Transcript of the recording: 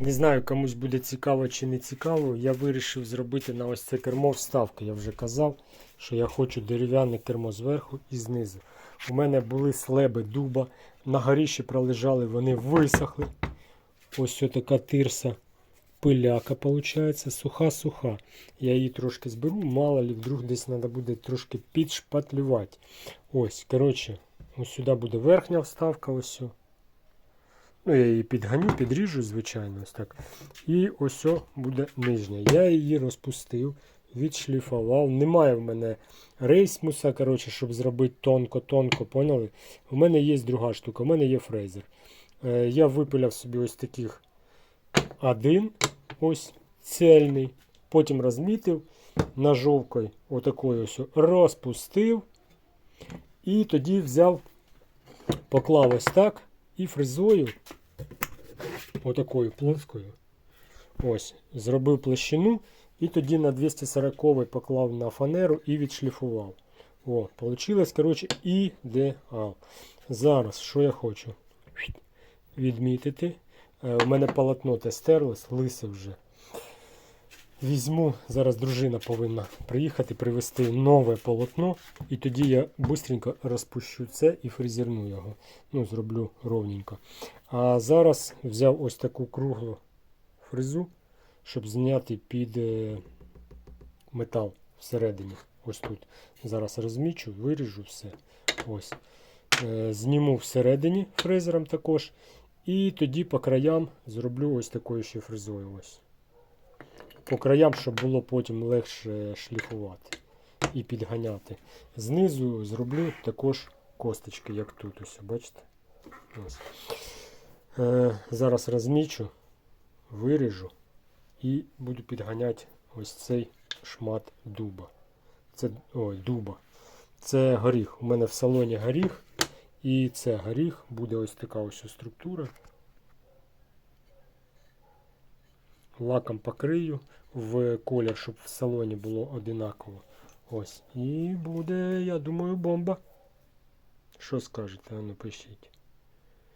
Не знаю, комусь буде цікаво чи не цікаво. Я вирішив зробити на ось це кермо вставки. Я вже казав, що я хочу дерев'яне кермо зверху і знизу. У мене були слеби дуба. На горіші пролежали, вони висохли. Ось така тирса пиляка, виходить, суха-суха. Я її трошки зберу, мало ли вдруг десь треба буде трошки підшпатлювати. Ось, коротше, ось сюди буде верхня вставка, ось. Ну, я її підганю, підріжу, звичайно, ось так. І ось буде нижня. Я її розпустив, відшліфував. Немає в мене рейсмуса, коротше, щоб зробити тонко-тонко, поняли? У мене є друга штука, у мене є фрезер. Е, я випиляв собі ось таких один, ось цельний. Потім розмітив, ножовкою отакою ось розпустив. І тоді взяв, поклав ось так і фрезою, отакою плоскою, ось, зробив площину і тоді на 240 поклав на фанеру і відшліфував. О, получилось, коротше, ідеал. Зараз, що я хочу? Відмітити. Е, У мене полотно те стерлось, лисе вже. Візьму, зараз дружина повинна приїхати, привезти нове полотно, і тоді я швидко розпущу це і фрезерну його. Ну, зроблю ровненько. А зараз взяв ось таку круглу фрезу, щоб зняти під е, метал всередині. Ось тут. Зараз розмічу, виріжу все. Ось. Е, Зніму всередині фрезером також. І тоді по краям зроблю ось такою ще фрезою. Ось. По краям, щоб було потім легше шліфувати і підганяти. Знизу зроблю також косточки, як тут. Ось, бачите? Ось. Е, зараз розмічу, виріжу і буду підганяти ось цей шмат дуба. Це, ой, дуба. Це горіх. У мене в салоні горіх. І це горіх, буде ось така ось структура. Лаком покрию в колір, щоб в салоні було одинаково. Ось. І буде, я думаю, бомба. Що скажете? Ну пишіть.